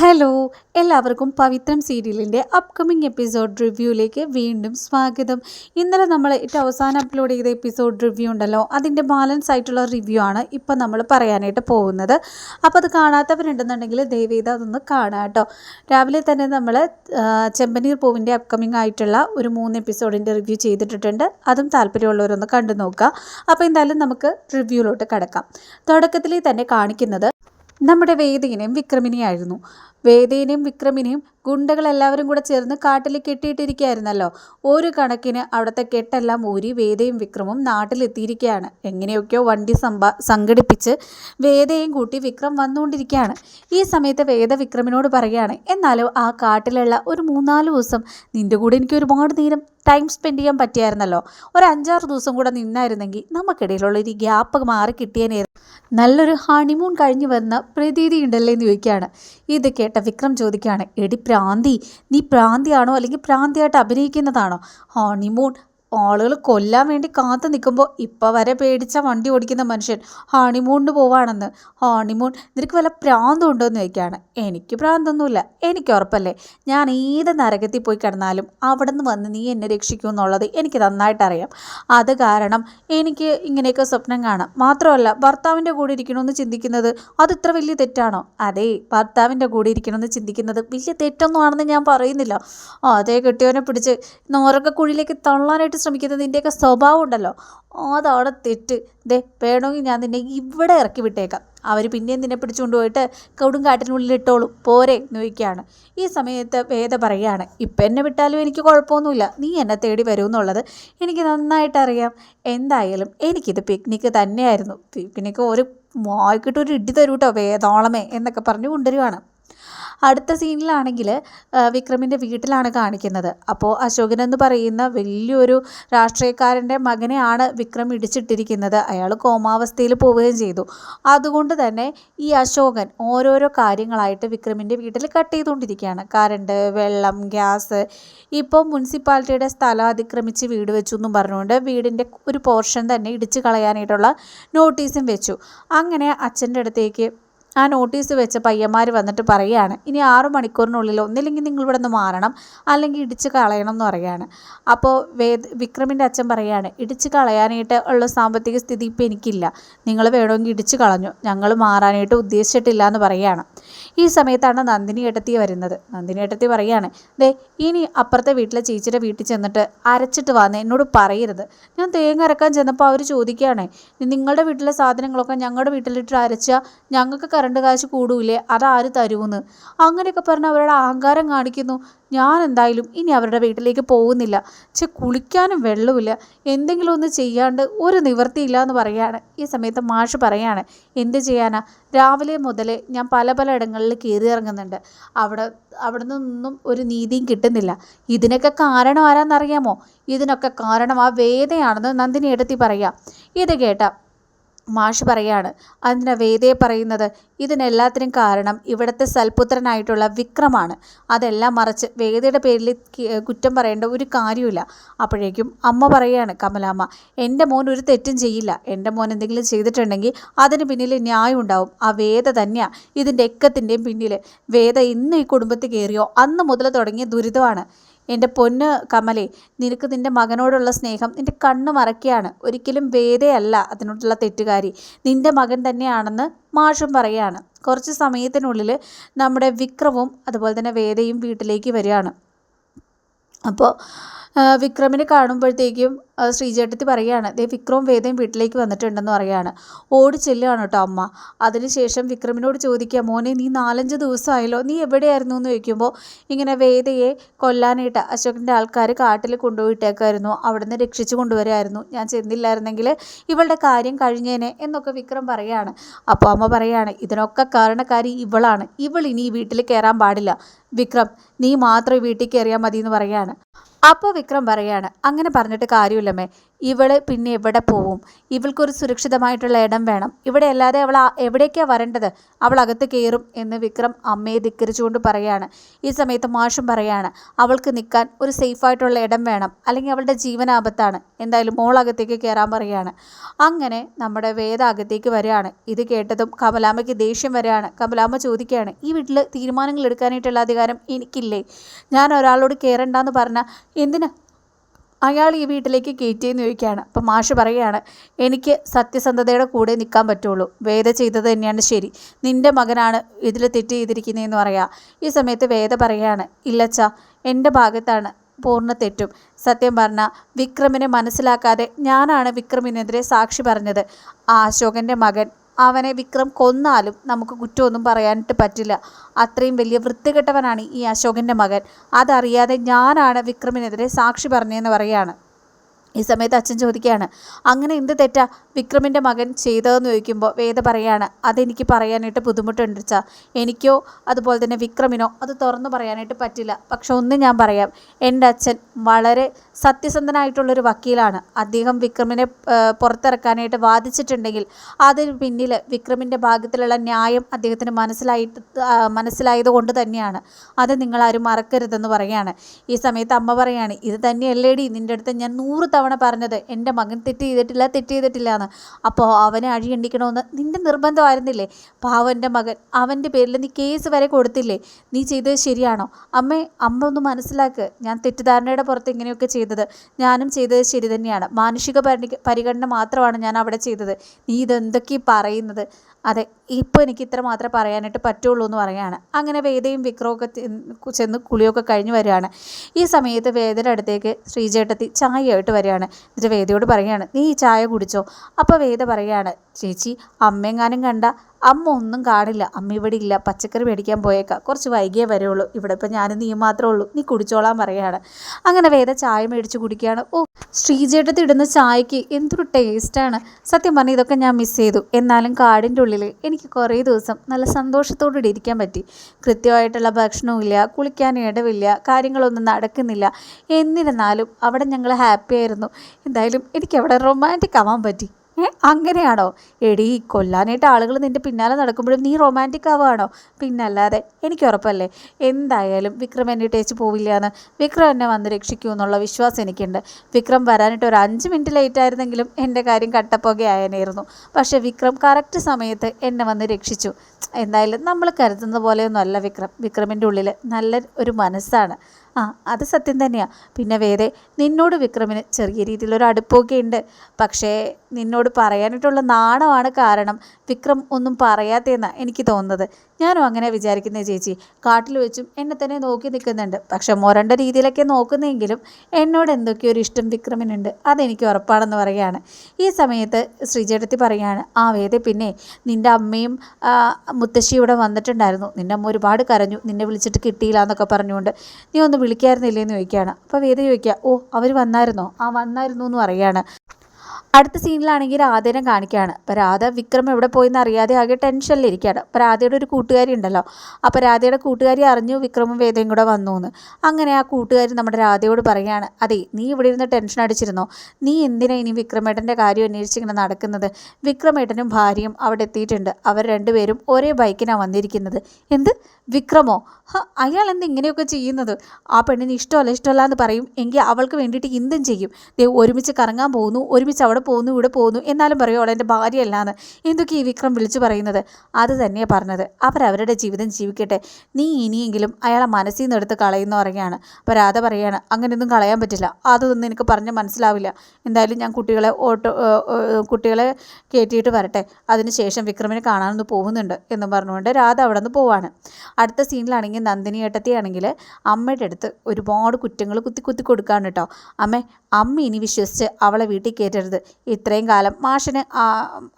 Hello എല്ലാവർക്കും പവിത്രം സീരിയലിന്റെ upcoming episode റിവ്യൂയിലേക്ക് വീണ്ടും സ്വാഗതം. ഇന്നലെ നമ്മൾ ഏറ്റവും അവസാനം അപ്ലോഡ് ചെയ്ത എപ്പിസോഡ് റിവ്യൂ ഉണ്ടല്ലോ അതിന്റെ ബാലൻസ് ആയിട്ടുള്ള റിവ്യൂ ആണ് ഇപ്പം നമ്മൾ പറയാനായിട്ട് പോകുന്നത്. അപ്പോൾ അത് കാണാത്തവരുണ്ടെന്നുണ്ടെങ്കിൽ ദയവേദ അതൊന്ന് കാണാം കേട്ടോ. രാവിലെ തന്നെ നമ്മൾ ചെമ്പനീർ പൂവിന്റെ അപ്കമിങ് ആയിട്ടുള്ള ഒരു മൂന്ന് എപ്പിസോഡിന്റെ റിവ്യൂ ചെയ്തിട്ടുണ്ട് അതും താല്പര്യമുള്ളവരൊന്ന് കണ്ടു നോക്കുക അപ്പോൾ എന്തായാലും നമുക്ക് റിവ്യൂലോട്ട് കിടക്കാം. തുടക്കത്തിൽ തന്നെ കാണിക്കുന്നത് നമ്മുടെ വേദികനെയും വിക്രമിനെയായിരുന്നു. വേദിനെയും വിക്രമിനെയും ഗുണ്ടകളെല്ലാവരും കൂടെ ചേർന്ന് കാട്ടിൽ കെട്ടിയിട്ടിരിക്കുകയായിരുന്നല്ലോ. ഒരു കണക്കിന് അവിടുത്തെ കെട്ടെല്ലാം ഊരി വേദയും വിക്രമും നാട്ടിലെത്തിയിരിക്കുകയാണ്. എങ്ങനെയൊക്കെയോ വണ്ടി സമ്പ സംഘടിപ്പിച്ച് വേദയും കൂട്ടി വിക്രം വന്നുകൊണ്ടിരിക്കുകയാണ്. ഈ സമയത്ത് വേദ വിക്രമിനോട് പറയുകയാണ് എന്നാലും ആ കാട്ടിലുള്ള ഒരു മൂന്നാൽ ദിവസം നിന്റെ കൂടെ എനിക്ക് ഒരുപാട് നേരം ടൈം സ്പെൻഡ് ചെയ്യാൻ പറ്റിയായിരുന്നല്ലോ. ഒരു അഞ്ചാറ് ദിവസം കൂടെ നിന്നായിരുന്നെങ്കിൽ നമുക്കിടയിലുള്ള ഒരു ഗ്യാപ്പ് മാറി കിട്ടിയേനെ. നല്ലൊരു ഹണിമൂൺ കഴിഞ്ഞു വരുന്ന പ്രതീതി ഉണ്ടല്ലേ എന്ന് ചോദിക്കുകയാണ്. ഇത് വിക്രം ചോദിക്കുകയാണ് എടി പ്രാന്തി നീ പ്രാന്തിയാണോ അല്ലെങ്കിൽ പ്രാന്തിയായിട്ട് അഭിനയിക്കുന്നതാണോ? ഹണിമൂൺ ആളുകൾ കൊല്ലാൻ വേണ്ടി കാത്തു നിൽക്കുമ്പോൾ ഇപ്പം വരെ പേടിച്ച വണ്ടി ഓടിക്കുന്ന മനുഷ്യൻ ഹണിമൂണിന് പോവാണെന്ന്. ഹണിമൂൺ നിനക്ക് വല്ല പ്രാന്തം ഉണ്ടോ എന്ന് ചോദിക്കുകയാണ്. എനിക്ക് പ്രാന്തൊന്നുമില്ല. എനിക്ക് ഉറപ്പല്ലേ? ഞാൻ ഏത് നരകത്തിൽ പോയി കിടന്നാലും അവിടെ നിന്ന് വന്ന് നീ എന്നെ രക്ഷിക്കൂ എന്നുള്ളത് എനിക്ക് നന്നായിട്ട് അറിയാം അത് കാരണം എനിക്ക് ഇങ്ങനെയൊക്കെ സ്വപ്നം കാണാം. മാത്രമല്ല ഭർത്താവിന്റെ കൂടെ ഇരിക്കണമെന്ന് ചിന്തിക്കുന്നത് അത് ഇത്ര വലിയ തെറ്റാണോ? അതെ ഭർത്താവിന്റെ കൂടെ ഇരിക്കണമെന്ന് ചിന്തിക്കുന്നത് വലിയ തെറ്റൊന്നും ആണെന്ന് ഞാൻ പറയുന്നില്ല. അതേ കെട്ടിയവനെ പിടിച്ച് നോരക്കക്കുഴിയിലേക്ക് തള്ളാനായിട്ട് ശ്രമിക്കുന്നത് നിന്റെയൊക്കെ സ്വഭാവം ഉണ്ടല്ലോ അതാണ് തെറ്റ്. ദേ വേണമെങ്കിൽ ഞാൻ നിന്നെ ഇവിടെ ഇറക്കി വിട്ടേക്കാം. അവർ പിന്നെയും നിന്നെ പിടിച്ചുകൊണ്ട് പോയിട്ട് കൗടും കാട്ടിനുള്ളിൽ ഇട്ടോളും പോരെ എന്ന് ചോദിക്കുകയാണ് ഈ സമയത്ത് വേദ പറയുകയാണ് ഇപ്പം എന്നെ വിട്ടാലും എനിക്ക് കുഴപ്പമൊന്നുമില്ല. നീ എന്നെ തേടി വരുമെന്നുള്ളത് എനിക്ക് നന്നായിട്ട് അറിയാം എന്തായാലും എനിക്കിത് പിക്നിക്ക് തന്നെയായിരുന്നു. പിക്നിക്ക് ഒരു വായിക്കിട്ട് ഒരു ഇടി തരൂട്ടോ വേദോളമേ എന്നൊക്കെ പറഞ്ഞ് കൊണ്ടുവരുവാണ്. അടുത്ത സീനിലാണെങ്കിൽ വിക്രമിന്റെ വീട്ടിലാണ് കാണിക്കുന്നത്. അപ്പോൾ അശോകൻ എന്ന് പറയുന്ന വലിയൊരു രാഷ്ട്രീയക്കാരന്റെ മകനെയാണ് വിക്രം ഇടിച്ചിട്ടിരിക്കുന്നത്. അയാൾ കോമാവസ്ഥയിൽ പോവുകയും ചെയ്തു. അതുകൊണ്ട് തന്നെ ഈ അശോകൻ ഓരോരോ കാര്യങ്ങളായിട്ട് വിക്രമിന്റെ വീട്ടിൽ കട്ട് ചെയ്തുകൊണ്ടിരിക്കുകയാണ്. കറണ്ട് വെള്ളം ഗ്യാസ്. ഇപ്പോൾ മുനിസിപ്പാലിറ്റിയുടെ സ്ഥലം അതിക്രമിച്ച് വീട് വെച്ചു എന്നും പറഞ്ഞുകൊണ്ട് വീടിന്റെ ഒരു പോർഷൻ തന്നെ ഇടിച്ച് കളയാനായിട്ടുള്ള നോട്ടീസും വെച്ചു. അങ്ങനെ അച്ഛന്റെ അടുത്തേക്ക് ആ നോട്ടീസ് വെച്ച പയ്യന്മാർ വന്നിട്ട് പറയുകയാണ് ഇനി ആറു മണിക്കൂറിനുള്ളിൽ ഒന്നില്ലെങ്കിൽ നിങ്ങൾ ഇവിടെ നിന്ന് മാറണം അല്ലെങ്കിൽ ഇടിച്ച് കളയണം എന്ന് പറയുകയാണ് അപ്പോൾ വേദ വിക്രമിന്റെ അച്ഛൻ പറയുകയാണ് ഇടിച്ച് കളയാനായിട്ട് ഉള്ള സാമ്പത്തിക സ്ഥിതി ഇപ്പം എനിക്കില്ല. നിങ്ങൾ വേണമെങ്കിൽ ഇടിച്ച് കളഞ്ഞു. ഞങ്ങൾ മാറാനായിട്ട് ഉദ്ദേശിച്ചിട്ടില്ല എന്ന് പറയുകയാണ് ഈ സമയത്താണ് നന്ദിനി ഏട്ടത്തി വരുന്നത്. നന്ദിനി ഏട്ടത്തി പറയാണ് ദേ ഇനി അപ്പുറത്തെ വീട്ടിലെ ചേച്ചിയുടെ വീട്ടിൽ ചെന്നിട്ട് അരച്ചിട്ട് വന്ന് എന്നോട് പറയരുത്. ഞാൻ തേങ്ങ അരക്കാൻ ചെന്നപ്പോൾ അവർ ചോദിക്കുകയാണ് നിങ്ങളുടെ വീട്ടിലെ സാധനങ്ങളൊക്കെ ഞങ്ങളുടെ വീട്ടിലിട്ട് അരച്ചാൽ ഞങ്ങൾക്ക് കറണ്ട് കാശ് കൂടൂലേ അതാര് തരുമെന്ന് അങ്ങനെയൊക്കെ പറഞ്ഞ് അവരുടെ അഹങ്കാരം കാണിക്കുന്നു. ഞാൻ എന്തായാലും ഇനി അവരുടെ വീട്ടിലേക്ക് പോകുന്നില്ല. ചെ കുളിക്കാനും വെള്ളമില്ല എന്തെങ്കിലും ഒന്ന് ചെയ്യാണ്ട് ഒരു നിവൃത്തിയില്ല എന്ന് പറയാണ്. ഈ സമയത്ത് മാഷ് പറയാണ് എന്ത് ചെയ്യാനാ? രാവിലെ മുതലേ ഞാൻ പല പല ഇടങ്ങളിൽ കയറി ഇറങ്ങുന്നുണ്ട്. അവിടെ അവിടെ നിന്നൊന്നും ഒരു നീതിയും കിട്ടുന്നില്ല. ഇതിനൊക്കെ കാരണം ആരാന്നറിയാമോ? ഇതിനൊക്കെ കാരണം ആ വേദയാണെന്ന് നന്ദിനി എടുത്തി പറയാം. ഇത് കേട്ട മാഷ് പറയാണ് അതിന് വേദയെ പറയുന്നത് ഇതിനെല്ലാത്തിനും കാരണം ഇവിടുത്തെ സൽപുത്രനായിട്ടുള്ള വിക്രമാണ്. അതെല്ലാം മറിച്ച് വേദയുടെ പേരിൽ കുറ്റം പറയേണ്ട ഒരു കാര്യമില്ല അപ്പോഴേക്കും അമ്മ പറയുകയാണ് കമലാമ്മ എന്റെ മോൻ ഒരു തെറ്റും ചെയ്യില്ല. എന്റെ മോൻ എന്തെങ്കിലും ചെയ്തിട്ടുണ്ടെങ്കിൽ അതിന് പിന്നിൽ ന്യായം ഉണ്ടാവും. ആ വേദ തന്നെയാണ് ഇതിന്റെ എക്കത്തിന്റെയും പിന്നിൽ. വേദ ഇന്ന് ഈ കുടുംബത്തിൽ കയറിയോ? അന്ന് മുതൽ തുടങ്ങിയ ദുരിതമാണ്. എന്റെ പൊന്ന് കമലേ നിനക്ക് നിന്റെ മകനോടുള്ള സ്നേഹം നിന്റെ കണ്ണ് മറക്കുകയാണ് ഒരിക്കലും വേദയല്ല അതിനോടുള്ള തെറ്റുകാരി. നിന്റെ മകൻ തന്നെയാണെന്ന് മാഷും പറയുകയാണ് കുറച്ച് സമയത്തിനുള്ളിൽ നമ്മുടെ വിക്രവും അതുപോലെ തന്നെ വേദയും വീട്ടിലേക്ക് വരികയാണ്. അപ്പോൾ വിക്രമിനെ കാണുമ്പോഴത്തേക്കും ശ്രീചേട്ടത്തി പറയുകയാണ് ദേ വിക്രം വേദയും വീട്ടിലേക്ക് വന്നിട്ടുണ്ടെന്ന് പറയുകയാണ്. ഓടി ചെല്ലുകയാണ് കേട്ടോ അമ്മ. അതിനുശേഷം വിക്രമിനോട് ചോദിക്കുക മോനെ നീ നാലഞ്ച് ദിവസമായല്ലോ നീ എവിടെയായിരുന്നു? എന്ന് ചോദിക്കുമ്പോൾ ഇങ്ങനെ വേദയെ കൊല്ലാനായിട്ട് അശോകന്റെ ആൾക്കാർ കാട്ടിൽ കൊണ്ടുപോയിട്ടേക്കായിരുന്നു. അവിടുന്ന് രക്ഷിച്ചു കൊണ്ടുവരായിരുന്നു. ഞാൻ ചെന്നില്ലായിരുന്നെങ്കിൽ ഇവളുടെ കാര്യം കഴിഞ്ഞേനെ എന്നൊക്കെ വിക്രം പറയുകയാണ്. അപ്പോൾ അമ്മ പറയുകയാണ് ഇതിനൊക്കെ കാരണക്കാരി ഇവളാണ്. ഇവൾ ഇനി വീട്ടിൽ കയറാൻ പാടില്ല. വിക്രം നീ മാത്രം വീട്ടിൽ കയറിയാൽ മതി എന്ന് പറയാണ്. അപ്പോൾ വിക്രം പറയാണ് അങ്ങനെ പറഞ്ഞിട്ട് കാര്യമില്ലമ്മേ. ഇവൾ പിന്നെ എവിടെ പോവും? ഇവൾക്കൊരു സുരക്ഷിതമായിട്ടുള്ള ഇടം വേണം. ഇവിടെ അല്ലാതെ അവൾ എവിടേക്കാണ് വരേണ്ടത്? അവൾ അകത്ത് കയറും എന്ന് വിക്രം അമ്മയെ ധിക്കരിച്ചുകൊണ്ട് പറയാണ്. ഈ സമയത്ത് മാഷും പറയാണ് അവൾക്ക് നിൽക്കാൻ ഒരു സേഫായിട്ടുള്ള ഇടം വേണം. അല്ലെങ്കിൽ അവളുടെ ജീവനാപത്താണ്. എന്തായാലും മോൾ അകത്തേക്ക് കയറാൻ പറയാണ്. അങ്ങനെ നമ്മുടെ വേദ അകത്തേക്ക് വരികയാണ്. ഇത് കേട്ടതും കമലാമ്മയ്ക്ക് ദേഷ്യം വരികയാണ്. കമലാമ്മ ചോദിക്കുകയാണ് ഈ വീട്ടിൽ തീരുമാനങ്ങൾ എടുക്കാനായിട്ടുള്ള അധികാരം എനിക്കില്ലേ? ഞാൻ ഒരാളോട് കയറണ്ടെന്ന് പറഞ്ഞാൽ എന്തിനാ അയാൾ ഈ വീട്ടിലേക്ക് കയറ്റിയെന്ന് ചോദിക്കുകയാണ്. അപ്പം മാഷ് പറയുകയാണ് എനിക്ക് സത്യസന്ധതയുടെ കൂടെ നിൽക്കാൻ പറ്റുള്ളൂ. വേദ ചെയ്തത് തന്നെയാണ് ശരി. നിന്റെ മകനാണ് ഇതിൽ തെറ്റ് ചെയ്തിരിക്കുന്നതെന്ന് പറയാം. ഈ സമയത്ത് വേദ പറയുകയാണ് ഇല്ലച്ച എന്റെ ഭാഗത്താണ് പൂർണ തെറ്റും. സത്യം പറഞ്ഞാൽ വിക്രമിനെ മനസ്സിലാക്കാതെ ഞാനാണ് വിക്രമിനെതിരെ സാക്ഷി പറഞ്ഞത്. ആ അശോകന്റെ മകൻ അവനെ വിക്രം കൊന്നാലും നമുക്ക് കുറ്റമൊന്നും പറയാനായിട്ട് പറ്റില്ല. അത്രയും വലിയ വൃത്തികെട്ടവനാണ് ഈ അശോകന്റെ മകൻ. അതറിയാതെ ഞാനാണ് വിക്രമിനെതിരെ സാക്ഷി പറഞ്ഞതെന്ന് പറയാണ് ഈ സമയത്ത് അച്ഛൻ ചോദിക്കുകയാണ് അങ്ങനെ എന്ത് തെറ്റാ? വിക്രമിന്റെ മകൻ ചെയ്തതെന്ന് ചോദിക്കുമ്പോൾ വേദ പറയാണ് അതെനിക്ക് പറയാനായിട്ട് ബുദ്ധിമുട്ടുണ്ട് ചാ എനിക്കോ അതുപോലെ തന്നെ വിക്രമിനോ അത് തുറന്നു പറയാനായിട്ട് പറ്റില്ല. പക്ഷെ ഒന്ന് ഞാൻ പറയാം. എന്റെ അച്ഛൻ വളരെ സത്യസന്ധനായിട്ടുള്ളൊരു വക്കീലാണ്. അദ്ദേഹം വിക്രമിനെ പുറത്തിറക്കാനായിട്ട് വാദിച്ചിട്ടുണ്ടെങ്കിൽ അതിന് പിന്നിൽ വിക്രമിന്റെ ഭാഗത്തിലുള്ള ന്യായം അദ്ദേഹത്തിന് മനസ്സിലായിട്ട് മനസ്സിലായത് കൊണ്ട് തന്നെയാണ്. അത് നിങ്ങളാരും മറക്കരുതെന്ന് പറയാണ്. ഈ സമയത്ത് അമ്മ പറയാണ് ഇത് തന്നെയല്ലേടി നിന്റെ അടുത്ത് ഞാൻ നൂറ് തവണ പറഞ്ഞത് എന്റെ മകൻ തെറ്റ് ചെയ്തിട്ടില്ല തെറ്റ് ചെയ്തിട്ടില്ല എന്ന്. അപ്പോൾ അവനെ അഴിയണ്ടിക്കണമെന്ന് നിന്റെ നിർബന്ധമായിരുന്നില്ലേ? പാവന്റെ മകൻ അവന്റെ പേരിൽ നീ കേസ് വരെ കൊടുത്തില്ലേ? നീ ചെയ്തത് ശരിയാണോ? അമ്മേ അമ്മ ഒന്ന് മനസ്സിലാക്ക്. ഞാൻ തെറ്റിദ്ധാരണയുടെ പുറത്ത് ഇങ്ങനെയൊക്കെ ചെയ്തത്. ഞാനും ചെയ്തത് ശരി തന്നെയാണ്. മാനുഷിക പരിഗണന മാത്രമാണ് ഞാൻ അവിടെ ചെയ്തത്. നീ ഇതെന്തൊക്കെയാണ് പറയുന്നത്? അതെ ഇപ്പോൾ എനിക്ക് ഇത്ര മാത്രമേ പറയാനായിട്ട് പറ്റുള്ളൂ എന്ന് പറയാണ് അങ്ങനെ വേദയും വിക്രമൊക്കെ ചെന്ന് കുളിയൊക്കെ കഴിഞ്ഞ് വരികയാണ്. ഈ സമയത്ത് വേദയുടെ അടുത്തേക്ക് ശ്രീചേട്ടത്തി ചായയായിട്ട് വരികയാണ്. എന്നിട്ട് വേദയോട് പറയുകയാണ് നീ ഈ ചായ കുടിച്ചോ? അപ്പോൾ വേദ പറയുകയാണ് ചേച്ചി അമ്മയെങ്ങാനും കണ്ട അമ്മ ഒന്നും കാണില്ല. അമ്മ ഇവിടെ ഇല്ല. പച്ചക്കറി മേടിക്കാൻ പോയേക്കാം. കുറച്ച് വൈകിയേ വരുള്ളൂ. ഇവിടെ ഇപ്പം ഞാനും നീ മാത്രമേ ഉള്ളൂ. നീ കുടിച്ചോളാൻ പറയുകയാണ്. അങ്ങനെ വേദ ചായ മേടിച്ച് കുടിക്കുകയാണ്. ഓ ശ്രീജേട്ടത്തിൽ ഇടുന്ന ചായക്ക് എന്തൊരു ടേസ്റ്റാണ് സത്യം പറഞ്ഞാൽ ഇതൊക്കെ ഞാൻ മിസ് ചെയ്തു. എന്നാലും കാടിന്റെ ഉള്ളിൽ എനിക്ക് കുറേ ദിവസം നല്ല സന്തോഷത്തോടുകൂടി ഇരിക്കാൻ പറ്റി. കൃത്യമായിട്ടുള്ള ഭക്ഷണവും ഇല്ല. കുളിക്കാൻ ഇടവില്ല. കാര്യങ്ങളൊന്നും നടക്കുന്നില്ല. എന്നിരുന്നാലും അവിടെ ഞങ്ങൾ ഹാപ്പി ആയിരുന്നു. എന്തായാലും എനിക്ക് അവിടെ റൊമാന്റിക് ആവാൻ പറ്റി. അങ്ങനെയാണോ? എടി കൊല്ലാനായിട്ട് ആളുകൾ നിന്റെ പിന്നാലെ നടക്കുമ്പോഴും നീ റൊമാന്റിക് ആവുകയാണോ? പിന്നല്ലാതെ എനിക്ക് ഉറപ്പല്ലേ? എന്തായാലും വിക്രം എന്നെ ഇട്ടേച്ച് പോവില്ല എന്ന് വിക്രം എന്നെ വന്ന് രക്ഷിക്കൂ എന്നുള്ള വിശ്വാസം എനിക്കുണ്ട്. വിക്രം വരാനായിട്ട് ഒരു അഞ്ച് മിനിറ്റ് ലേറ്റ് ആയിരുന്നെങ്കിലും എന്റെ കാര്യം കട്ടപ്പുകയായനായിരുന്നു പക്ഷേ വിക്രം കറക്റ്റ് സമയത്ത് എന്നെ വന്ന് രക്ഷിച്ചു. എന്തായാലും നമ്മൾ കരുതുന്ന പോലെയൊന്നും അല്ല വിക്രം. വിക്രമിന്റെ ഉള്ളിൽ നല്ല ഒരു മനസ്സാണ്. ആ അത് സത്യം തന്നെയാണ് പിന്നെ വേറെ നിന്നോട് വിക്രമിന് ചെറിയ രീതിയിലൊരു അടുപ്പമൊക്കെ ഉണ്ട് പക്ഷേ നിന്നോട് പറയാനായിട്ടുള്ള നാണമാണ് കാരണം വിക്രം ഒന്നും പറയാത്തതെന്നാണ് എനിക്ക് തോന്നുന്നത്. ഞാനും അങ്ങനെ വിചാരിക്കുന്നത് ചേച്ചി. കാട്ടിൽ വെച്ചും എന്നെ തന്നെ നോക്കി നിൽക്കുന്നുണ്ട്. പക്ഷെ മുരണ്ട രീതിയിലൊക്കെ നോക്കുന്നെങ്കിലും എന്നോട് എന്തൊക്കെയോ ഒരു ഇഷ്ടം വിക്രമിനുണ്ട്. അതെനിക്ക് ഉറപ്പാണെന്ന് പറയുകയാണ്. ഈ സമയത്ത് ശ്രീചേട്ടത്തി പറയുകയാണ് ആ വേദ പിന്നെ നിന്റെ അമ്മയും മുത്തശ്ശിയും മുത്തശ്ശി ഇവിടെ വന്നിട്ടുണ്ടായിരുന്നു. നിന്റെ അമ്മ ഒരുപാട് കരഞ്ഞു. നിന്നെ വിളിച്ചിട്ട് കിട്ടിയില്ല എന്നൊക്കെ പറഞ്ഞുകൊണ്ട് നീ ഒന്ന് വിളിക്കായിരുന്നില്ലേ എന്ന് ചോദിക്കുകയാണ്. അപ്പോൾ വേദ ചോദിക്കുക ഓ അവർ വന്നായിരുന്നോ? ആ വന്നായിരുന്നു എന്ന് പറയുകയാണ് അടുത്ത സീനിലാണെങ്കിൽ രാധേനെ കാണിക്കുകയാണ്. അപ്പോൾ രാധ വിക്രം എവിടെ പോയി എന്ന് അറിയാതെ ആകെ ടെൻഷനിലിരിക്കുകയാണ് അപ്പോൾ രാധയുടെ ഒരു കൂട്ടുകാരി ഉണ്ടല്ലോ. അപ്പോൾ രാധയുടെ കൂട്ടുകാരി അറിഞ്ഞു വിക്രമും വേദയും കൂടെ വന്നു എന്ന്. അങ്ങനെ ആ കൂട്ടുകാരി നമ്മുടെ രാധയോട് പറയുകയാണ് അതെ നീ ഇവിടെ ഇരുന്ന് ടെൻഷൻ അടിച്ചിരുന്നോ? നീ എന്തിനാ ഇനി വിക്രമേട്ടന്റെ കാര്യം അന്വേഷിച്ചിങ്ങനെ നടക്കുന്നത്? വിക്രമേട്ടനും ഭാര്യയും അവിടെ എത്തിയിട്ടുണ്ട്. അവർ രണ്ടുപേരും ഒരേ ബൈക്കിനാണ് വന്നിരിക്കുന്നത്. എന്ത്? വിക്രമോ? അയാൾ എന്ത് ഇങ്ങനെയൊക്കെ ചെയ്യുന്നത്? ആ പെണ്ണിന് ഇഷ്ടമല്ല ഇഷ്ടമല്ല എന്ന് പറയും. എങ്കിൽ അവൾക്ക് വേണ്ടിയിട്ട് എന്തും ചെയ്യും. ദേ ഒരുമിച്ച് കറങ്ങാൻ പോകുന്നു. ഒരുമിച്ച് അവിടെ പോകുന്നു ഇവിടെ പോകുന്നു. എന്നാലും പറയും അവളെ എന്റെ ഭാര്യയല്ലാന്ന്. എന്തൊക്കെ ഈ വിക്രം വിളിച്ചു പറയുന്നത്? അത് തന്നെയാണ് പറഞ്ഞത്. അവരവരുടെ ജീവിതം ജീവിക്കട്ടെ. നീ ഇനിയെങ്കിലും അയാളെ മനസ്സിൽ നിന്ന് എടുത്ത് കളയുന്നു പറയുകയാണ്. അപ്പോൾ രാധ പറയുകയാണ് അങ്ങനെയൊന്നും കളയാൻ പറ്റില്ല. അതൊന്നും എനിക്ക് പറഞ്ഞ് മനസ്സിലാവില്ല. എന്തായാലും ഞാൻ കുട്ടികളെ ഓട്ടോ കുട്ടികളെ കയറ്റിയിട്ട് വരട്ടെ. അതിനുശേഷം വിക്രമിനെ കാണാനൊന്ന് പോകുന്നുണ്ട് എന്ന് പറഞ്ഞുകൊണ്ട് രാധ അവിടെ നിന്ന് പോവാണ്. അടുത്ത സീനിലാണെങ്കിൽ നന്ദിനി ഏട്ടത്തിയാണെങ്കിൽ അമ്മയുടെ അടുത്ത് ഒരുപാട് കുറ്റങ്ങൾ കുത്തി കുത്തി കൊടുക്കാണ് കേട്ടോ. അമ്മേ അമ്മ ഇനി വിശ്വസിച്ച് അവളെ വീട്ടിൽ കയറ്റരുത്. ഇത്രയും കാലം മാഷിന്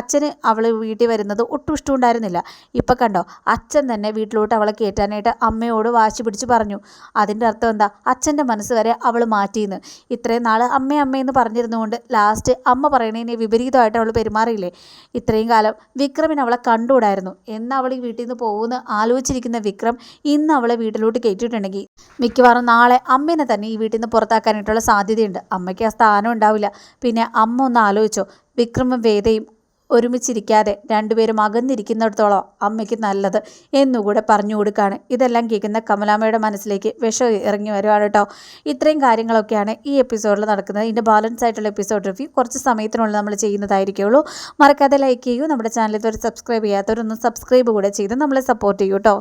അച്ഛന് അവൾ വീട്ടിൽ വരുന്നത് ഒട്ടും ഇഷ്ടമുണ്ടായിരുന്നില്ല. ഇപ്പം കണ്ടോ അച്ഛൻ തന്നെ വീട്ടിലോട്ട് അവളെ കയറ്റാനായിട്ട് അമ്മയോട് വാശി പിടിച്ച് പറഞ്ഞു. അതിന്റെ അർത്ഥം എന്താ? അച്ഛന്റെ മനസ്സ് വരെ അവൾ മാറ്റിയെന്ന്. ഇത്രയും നാൾ അമ്മ അമ്മയെന്ന് പറഞ്ഞിരുന്നുകൊണ്ട് ലാസ്റ്റ് അമ്മ പറയണതിന് വിപരീതമായിട്ട് അവൾ പെരുമാറിയില്ലേ? ഇത്രയും കാലം വിക്രമിന് അവളെ കണ്ടുകൂടായിരുന്നു. എന്ന് അവൾ ഈ വീട്ടിൽ നിന്ന് പോകുമെന്ന് ആലോചിച്ചിരിക്കുന്ന വിക്രം ഇന്ന് അവളെ വീട്ടിലോട്ട് കയറ്റിയിട്ടുണ്ടെങ്കിൽ മിക്കവാറും നാളെ അമ്മേനെ തന്നെ ഈ വീട്ടിൽ നിന്ന് പുറത്താക്കാനായിട്ടുള്ള സാധ്യതയുണ്ട്. അമ്മയ്ക്ക് ആ സ്ഥാനം ഉണ്ടാവില്ല. പിന്നെ അമ്മ ഒന്ന് ആലോചിച്ചോ. വിക്രമും വേദയും ഒരുമിച്ചിരിക്കാതെ രണ്ടുപേരും അകന്നിരിക്കുന്നിടത്തോളം അമ്മയ്ക്ക് നല്ലത് എന്നുകൂടെ പറഞ്ഞു കൊടുക്കുകയാണ് ഇതെല്ലാം കേൾക്കുന്ന കമലാമ്മയുടെ മനസ്സിലേക്ക് വിഷം ഇറങ്ങി വരുവാണ് കേട്ടോ. ഇത്രയും കാര്യങ്ങളൊക്കെയാണ് ഈ എപ്പിസോഡിൽ നടക്കുന്നത്. ഇതിന്റെ ബാലൻസ് ആയിട്ടുള്ള എപ്പിസോഡ് റിവ്യൂ കുറച്ച് സമയത്തിനുള്ളിൽ നമ്മൾ ചെയ്യുന്നതായിരിക്കുള്ളൂ. മറക്കാതെ ലൈക്ക് ചെയ്യൂ. നമ്മുടെ ചാനൽ ഇതുവരെ സബ്സ്ക്രൈബ് ചെയ്യാത്തവരൊന്ന് സബ്സ്ക്രൈബ് കൂടെ ചെയ്ത് നമ്മളെ സപ്പോർട്ട് ചെയ്യൂ കേട്ടോ.